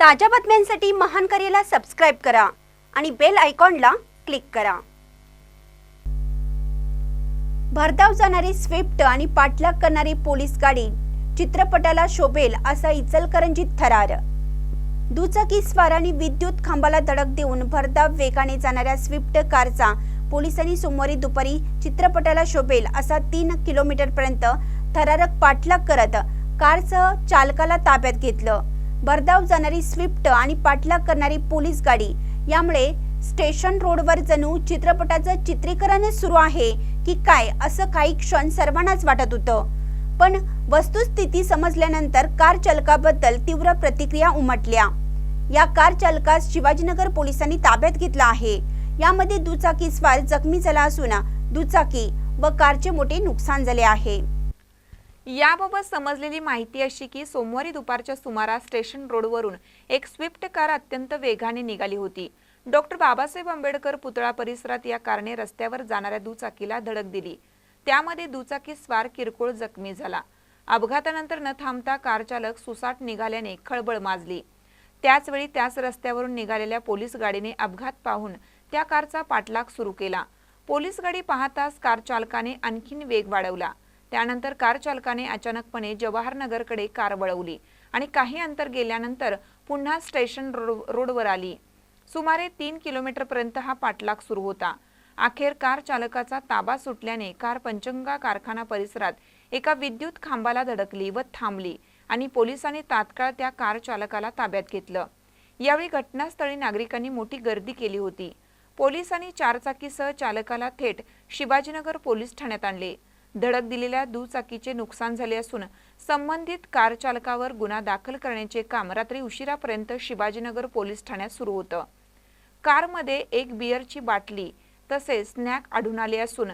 ताज्या बातम्यांसाठी महान करेला सबस्क्राईब करा आणि बेल आयकॉनला क्लिक करा. भरधाव जाणारी स्विफ्ट आणि पाठलाग करणारी पोलीस गाडी चित्रपटाला शोभेल असा इचलकरंजीत थरार. दुचाकी स्वारांनी विद्युत खांबाला धडक देऊन भरधाव वेगाने जाणाऱ्या स्विफ्ट कारचा पोलिसांनी सोमवारी दुपारी चित्रपटाला शोभेल असा तीन किलोमीटरपर्यंत थरारक पाठलाग करत कारसह चालकाला ताब्यात घेतलं. भरधाव जाणारी स्विफ्ट आणि पाठलाग करणारी पोलीस गाडी. यामुळे स्टेशन रोडवर जणू चित्रपटाचं चित्रीकरणच सुरू आहे की काय असं काही क्षण सर्वांनाच वाटत होतं. पण वस्तुस्थिती समजल्यानंतर कार चालकाबद्दल तीव्र प्रतिक्रिया उमटल्या. या कार चालकास शिवाजीनगर पोलिसांनी ताब्यात घेतला आहे. यामध्ये दुचाकी स्वार जखमी झाला असून दुचाकी व कारचे मोठे नुकसान झाले आहे. याबाबत समजलेली माहिती अशी की सोमवारी दुपारच्या सुमारास स्टेशन रोडवरून एक स्विफ्ट कार अत्यंत वेगाने निघाली होती. डॉक्टर बाबासाहेब आंबेडकर पुतळा परिसरात या कारने रस्त्यावर जाणाऱ्या दुचाकीला धडक दिली. त्यामध्ये दुचाकी स्वार किरकोळ जखमी झाला. अपघातानंतर न थांबता कार चालक सुसाट निघाल्याने खळबळ माजली. त्याचवेळी त्याच रस्त्यावरून निघालेल्या पोलीस गाडीने अपघात पाहून त्या कारचा पाठलाग सुरू केला. पोलीस गाडी पाहताच कार चालकाने आणखीन वेग वाढवला. त्यानंतर कार चालकाने अचानकपणे जवाहरनगरकडे कार वळवली आणि काही अंतर गेल्यानंतर पुन्हा स्टेशन रोडवर आली. सुमारे तीन किलोमीटरपर्यंत हा पाठलाग सुरू होता. अखेर कार चालकाचा ताबा सुटल्याने कार पंचंगा कारखाना परिसरात एका विद्युत खांबाला धडकली व थांबली आणि पोलिसांनी तात्काळ त्या कार चालकाला ताब्यात घेतलं. यावेळी घटनास्थळी नागरिकांनी मोठी गर्दी केली होती. पोलिसांनी चारचाकीसह चालकाला थेट शिवाजीनगर पोलीस ठाण्यात आणले. धडक दिलेल्या दुचाकीचे नुकसान झाले असून संबंधित कार चालकावर गुन्हा दाखल करण्याचे काम रात्री उशिरापर्यंत शिवाजीनगर पोलीस ठाण्यात सुरू होतं. कारमध्ये एक बिअरची बाटली तसेच स्नॅक आढळून आले असून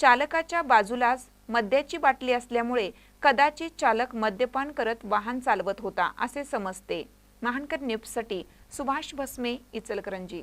चालकाच्या बाजूलाच मद्याची बाटली असल्यामुळे कदाचित चालक मद्यपान करत वाहन चालवत होता असे समजते. महानकर न्यूजसाठी सुभाष भस्मे इचलकरंजी.